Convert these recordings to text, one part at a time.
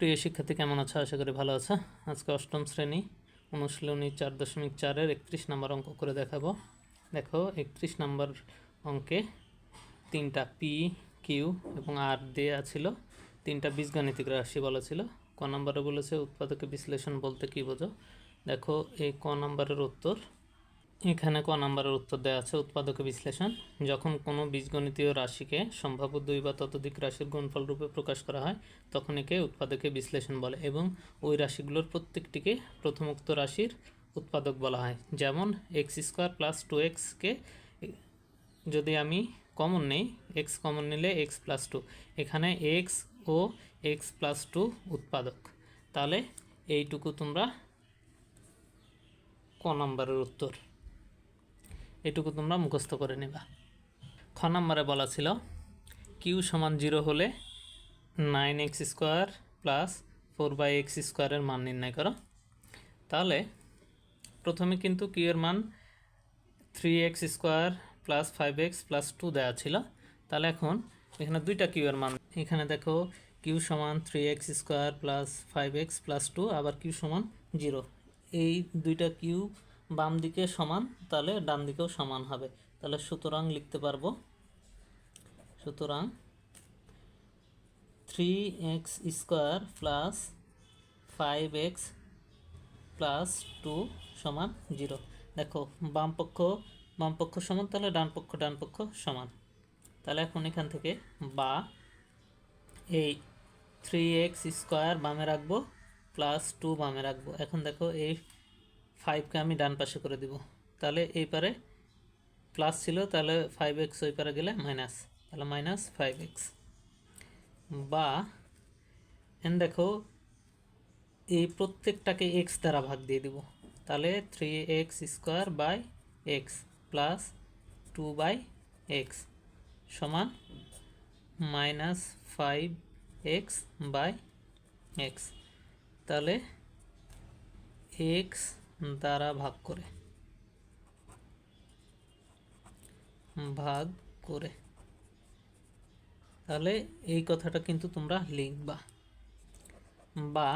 প্রিয় শিক্ষার্থী, কেমন আছো? আশা করি ভালো আছো। আজকে অষ্টম শ্রেণি, অনুশীলনী চার দশমিক চারের একত্রিশ নাম্বার অঙ্ক করে দেখাবো। দেখো, একত্রিশ নাম্বার অঙ্কে তিনটা পি, কিউ এবং আর দেয়া ছিল। তিনটা বীজগাণিতিক রাশি বলা ছিল। ক নম্বরে বলেছে, উৎপাদকে বিশ্লেষণ বলতে কী বোঝো? দেখো, এই ক নম্বরের উত্তর এখানে ক নাম্বারের উত্তর দেওয়া আছে, উৎপাদক বিশ্লেষণ। যখন কোনো বীজগণিতীয় রাশিকে সম্ভাব্য দুই বা ততোধিক রাশির গুণফল রূপে প্রকাশ করা হয়, তখন একে উৎপাদকে বিশ্লেষণ বলে এবং ওই রাশিগুলোর প্রত্যেকটিকে প্রথমোক্ত রাশির উৎপাদক বলা হয়। যেমন, এক্স স্কোয়ার প্লাস টু এক্সকে যদি আমি কমন নেই, এক্স কমন নিলে এক্স প্লাস টু। এখানে এক্স ও এক্স প্লাস টু উৎপাদক। তাহলে এইটুকু তোমরা ক নম্বরের উত্তর। এটুকু তোমরা মুখস্থ করে নেবা। খ নম্বরে বলা ছিল কিউ সমান জিরো হলে nine x square plus four by x স্কোয়ারের মান নির্ণয় করো। তাহলে প্রথমে কিন্তু কিউ এর মান three x square plus five x plus two দেওয়া ছিল। তাহলে এখন এখানে দুইটা কিউ এর মান, এখানে দেখো কিউ সমান three x square plus five x plus two, আবার কিউ সমান জিরো। এই দুইটা কিউ বাম দিকে সমান, তাহলে ডান দিকেও সমান হবে। তাহলে সুতরাং লিখতে পারব, সুতরাং three x square plus five x plus two সমান জিরো দেখো, বাম পক্ষ বাম পক্ষ সমান, তাহলে ডান পক্ষ ডান পক্ষ সমান। তাহলে এখন এখান থেকে বা এই থ্রি এক্স স্কোয়ার বামে রাখব প্লাস টু বামে রাখব। এখন দেখো এই ফাইভকে আমি ডান পাশে করে দিব। তাহলে এই পারে প্লাস ছিল, তাহলে ফাইভ এক্স ওই পারে গেলে মাইনাস তাহলে মাইনাস ফাইভ এক্স বা, এন দেখো, এই প্রত্যেকটাকে এক্স দ্বারা ভাগ দিয়ে দিব। তাহলে three x square by x plus two by x সমান minus five x by x তাহলে এক্স দ্বারা ভাগ করে। ভাগ করে। তাহলে এই কথাটা কিন্তু তোমরা লিখবা। বা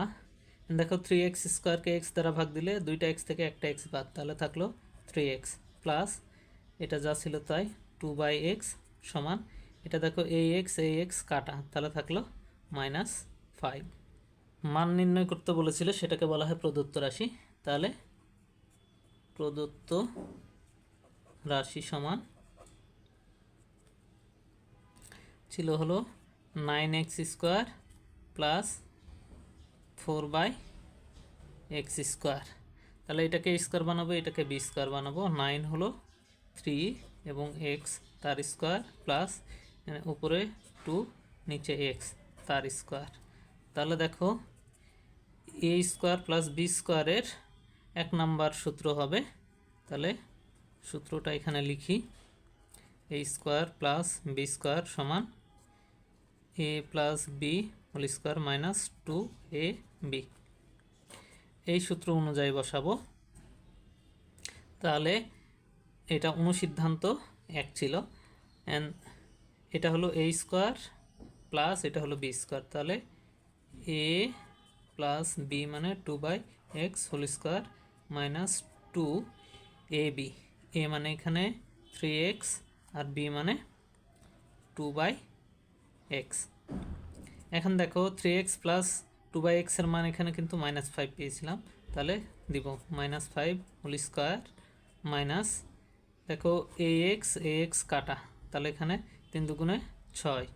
দেখো থ্রি এক্স স্কোয়ারকে এক্স দ্বারা ভাগ দিলে দুইটা এক্স থেকে একটা এক্স বাদ, তাহলে থাকল থ্রি এক্স প্লাস এটা যা ছিল তাই টু বাই এক্স সমান, এটা দেখো এই এক্স এই এক্স কাটা, তাহলে থাকল মাইনাস ফাইভ মান নির্ণয় করতে বলেছিল, সেটাকে বলা হয় প্রদত্ত রাশি। তাহলে প্রদত্ত রাশি সমান ছিল হলো nine x square plus four by x square. তাহলে এটাকে স্কোয়ার বানাবো, এটাকে বি স্কোয়ার বানাবো। নাইন হলো থ্রি এবং এক্স তার স্কোয়ার প্লাস উপরে টু, নিচে এক্স তার স্কোয়ার। তাহলে দেখো, এ স্কোয়ার প্লাস বি স্কোয়ারের এক নাম্বার সূত্র হবে। তাহলে সূত্রটা এখানে লিখি। A square plus B square সমান A plus B whole square minus two A B এই সূত্র অনুযায়ী বসাবো। তাহলে এটা অনুসিদ্ধান্ত এক ছিল। অ্যান্ড এটা হলো এ স্কোয়ার প্লাস এটা হলো বি স্কোয়ার তাহলে এ প্লাস বি মানে two by x whole square minus two A B. A মানে এখানে থ্রি এক্স আর বি মানে টু বাই এক্স। এখন দেখো three x plus two by এক্সের মান এখানে কিন্তু মাইনাস ফাইভ পেয়েছিলাম। তাহলে দিব minus five whole square minus দেখো এ এক্স এ এক্স কাটা। তাহলে এখানে তিন দুগুণে ছয়।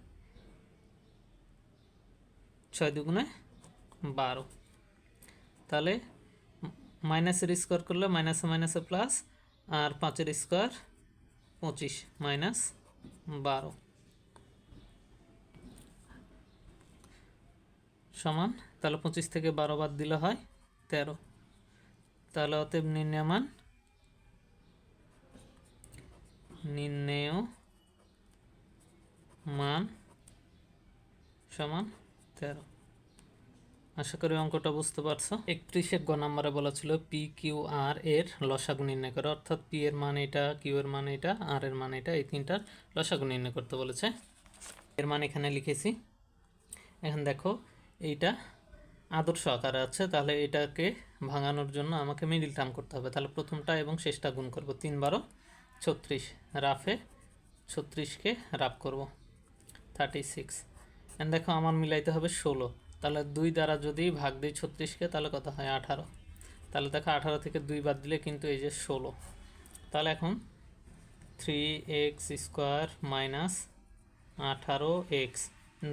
ছয় দুগুণে বারো। তাহলে মাইনাসের স্কোয়ার করলে মাইনাসে মাইনাসে প্লাস আর পাঁচের স্কোয়ার পঁচিশ, মাইনাস বারো। সমান, তাহলে পঁচিশ থেকে বারো বাদ দিলে হয় তেরো। তাহলে অতএব নির্ণয় মান নির্ণেয় মান সমান তেরো। আশা করি অঙ্কটা বুঝতে পারছ। একত্রিশে গ নাম্বারে বলা ছিল পি কিউ আর এর লসাগু নির্ণয় করো। অর্থাৎ পি এর মান এটা কিউ এর মান এটা আর এর মান এটা, এই তিনটার লসাগু নির্ণয় করতে বলেছে। এর মান এখানে লিখেছি। এখন দেখো, এইটা আদর্শ আকারে আছে, তাহলে এটাকে ভাঙানোর জন্য আমাকে মিডিল টার্ম করতে হবে। তাহলে প্রথমটা এবং শেষটা গুণ করব। তিন বারো, ছত্রিশ, রাফে ছত্রিশকে রাফ করব। থার্টি সিক্স দেখো, আমার মিলাইতে হবে ষোলো। তাহলে দুই দ্বারা যদি ভাগ দিই ছত্রিশকে, তাহলে কত হয় আঠারো। তাহলে দেখো আঠারো থেকে দুই বাদ দিলে কিন্তু এই যে ষোলো। তাহলে এখন থ্রি এক্স স্কোয়ার মাইনাস আঠারো এক্স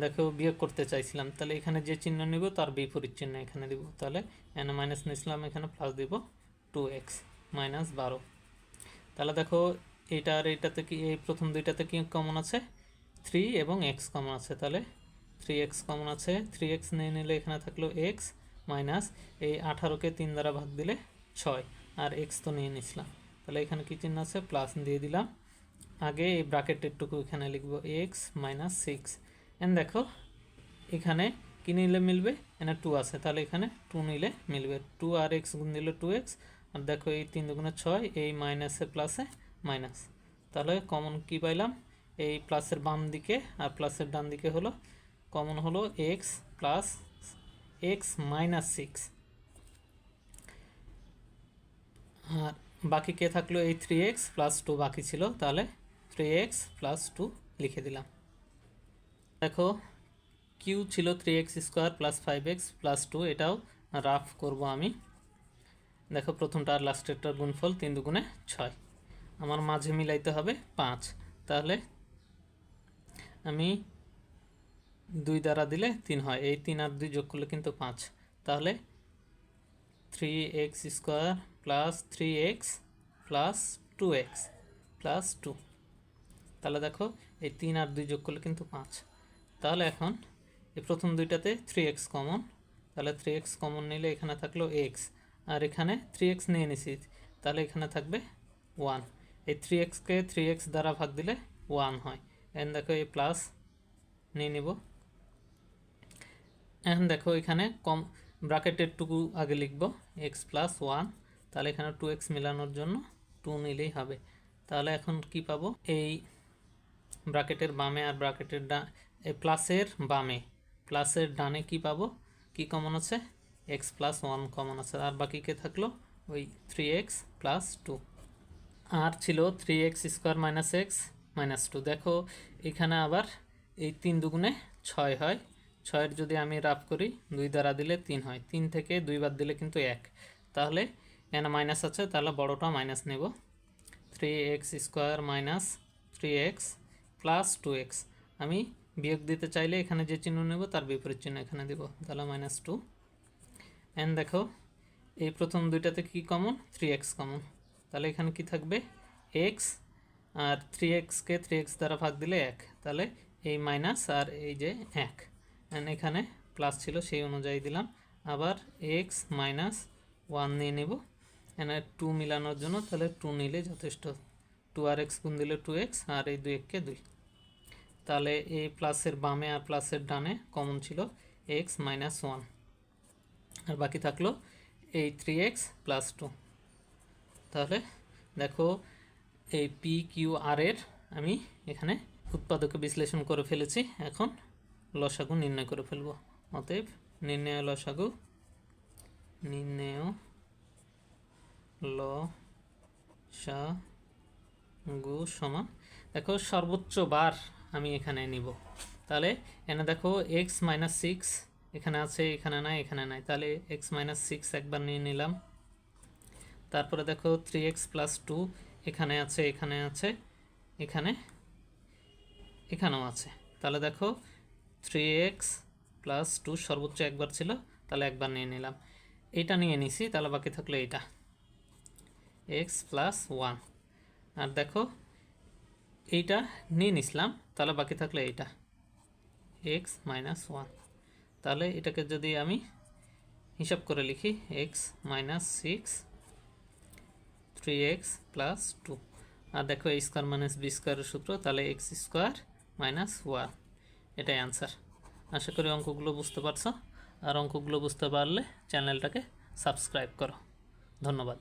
দেখো বিয়োগ করতে চাইছিলাম, তাহলে এখানে যে চিহ্ন নিব তার বিপরীত চিহ্ন এখানে দিব। তাহলে এখানে মাইনাস নিয়েছিলাম এখানে প্লাস দিব টু এক্স মাইনাস বারো। তাহলে দেখো এইটা আর এইটাতে কি, এই প্রথম দুইটাতে কি কমন আছে? থ্রি এবং এক্স কমন আছে। তাহলে থ্রি এক্স কমন আছে। থ্রি এক্স নিয়ে নিলে এখানে থাকল এক্স মাইনাস এই আঠারোকে তিন দ্বারা ভাগ দিলে ছয়। আর এক্স তো নিয়ে নিছিলাম। তাহলে এখানে কি চিহ্ন আছে? প্লাস দিয়ে দিলাম। আগে এই ব্র্যাকেটেরটুকু এখানে লিখব এক্স মাইনাস সিক্স এন দেখো, এখানে কি নিলে মিলবে? এখানে টু আছে। তাহলে এখানে টু নিলে মিলবে। টু আর এক্স গুণ দিলে টু এক্স আর দেখো এই তিন দুগুণে ছয়, এই মাইনাসে প্লাসে মাইনাস তাহলে কমন কি পাইলাম? এই প্লাসের বাম দিকে আর প্লাসের ডান দিকে হলো কমন হলো x plus x minus six আর বাকি কে থাকল এই থ্রি এক্স প্লাস টু বাকি ছিল, তাহলে থ্রি এক্স প্লাস টু লিখে দিলাম। দেখো কিউ ছিল three x square plus five x plus two এটাও রাফ করব আমি। দেখো, প্রথমটা আর লাস্টেরটার গুণফল তিন দুগুণে ছয়। আমার মাঝে মিলাইতে হবে পাঁচ। তাহলে আমি দুই দ্বারা দিলে তিন হয়। এই তিন আর দুই যোগ করলে কিন্তু পাঁচ। তাহলে three x square plus three x plus two x plus two তাহলে দেখো, এই তিন আর দুই যোগ করলে কিন্তু পাঁচ। তাহলে এখন এই প্রথম দুইটাতে থ্রি এক্স কমন তাহলে থ্রি এক্স কমন নিলে এখানে থাকল এক্স আর এখানে থ্রি এক্স নিয়ে নিছি। তাহলে এখানে থাকবে ওয়ান এই থ্রি এক্সকে থ্রি এক্স দ্বারা ভাগ দিলে ওয়ান হয়। এন দেখো এই প্লাস নিয়ে নিব। এখন দেখো এখানে কম ব্রাকেটের টুকু আগে লিখব এক্স প্লাস ওয়ান তাহলে এখানে টু এক্স মেলানোর জন্য টু নিলেই হবে। তাহলে এখন কি পাবো? এই ব্রাকেটের বামে আর ব্রাকেটের ডা প্লাসের বামে। প্লাসের ডানে কি পাবো? কি কমন আছে? এক্স প্লাস ওয়ান কমন আছে। আর বাকি কে থাকল? ওই থ্রি এক্স প্লাস টু আর ছিল three x square minus x minus two দেখো এখানে আবার এই তিন দুগুণে ছয় হয়। ছয়ের যদি আমি রাফ করি, দুই দ্বারা দিলে তিন হয়। তিন থেকে দুইবার দিলে কিন্তু এক। তাহলে এখানে মাইনাস আছে, তাহলে বড়টা মাইনাস নেব। Three x square minus three x plus two x আমি বিয়োগ দিতে চাইলে এখানে যে চিহ্ন নেব, তার বিপরীত চিহ্ন এখানে দিব। তাহলে মাইনাস টু অ্যান্ড দেখো, এই প্রথম দুইটাতে কি কমন থ্রি এক্স কমন তাহলে এখানে কি থাকবে? এক্স আর থ্রি এক্সকে থ্রি এক্স দ্বারা ভাগ দিলে এক। তাহলে এই মাইনাস আর এই যে এক। অ্যান্ড এখানে প্লাস ছিল সেই অনুযায়ী দিলাম। আবার এক্স মাইনাস ওয়ান নিয়ে নেব। এখানে টু মিলানোর জন্য তাহলে টু নিলে যথেষ্ট। টু আর এক্স গুণ দিলে টু এক্স আর এই দুই এককে দুই। তাহলে এই প্লাসের বামে আর প্লাসের ডানে কমন ছিল এক্স মাইনাস ওয়ান আর বাকি থাকল এই থ্রি এক্স প্লাস টু তাহলে দেখো এই পি কিউ আর এর আমি এখানে উৎপাদকে বিশ্লেষণ করে ফেলেছি। এখন লসাগু নির্ণয় করে ফেলব। অতএব নির্ণয় লসাগু, নির্ণয় ল সা গু সমান, দেখো সর্বোচ্চ বার আমি এখানে নিব। তাহলে এনে দেখো এক্স মাইনাস সিক্স এখানে আছে, এখানে নাই এখানে নাই। তাহলে এক্স মাইনাস সিক্স একবার নিয়ে নিলাম। তারপরে দেখো থ্রি এক্স প্লাস টু এখানে আছে এখানে আছে, এখানে, এখানেও আছে। তাহলে দেখো থ্রি এক্স প্লাস টু সর্বোচ্চ একবার ছিল, তাহলে একবার নিয়ে নিলাম। এইটা নিয়ে নিছি, তাহলে বাকি থাকল এইটা। এক্স প্লাস ওয়ান আর দেখো, এইটা নিয়ে নিছিলাম, তাহলে বাকি থাকল এইটা। এক্স মাইনাস ওয়ান তাহলে এটাকে যদি আমি হিসাব করে লিখি x minus six three x plus two আর দেখো এ স্কোয়ার মাইনাস বি স্কোয়ারের সূত্র, তাহলে এক্স স্কোয়ার মাইনাস ওয়ান এটাই অ্যান্সার আশা করি অঙ্কগুলো বুঝতে পারছ। আর অঙ্কগুলো বুঝতে পারলে চ্যানেলটাকে সাবস্ক্রাইব করো। ধন্যবাদ।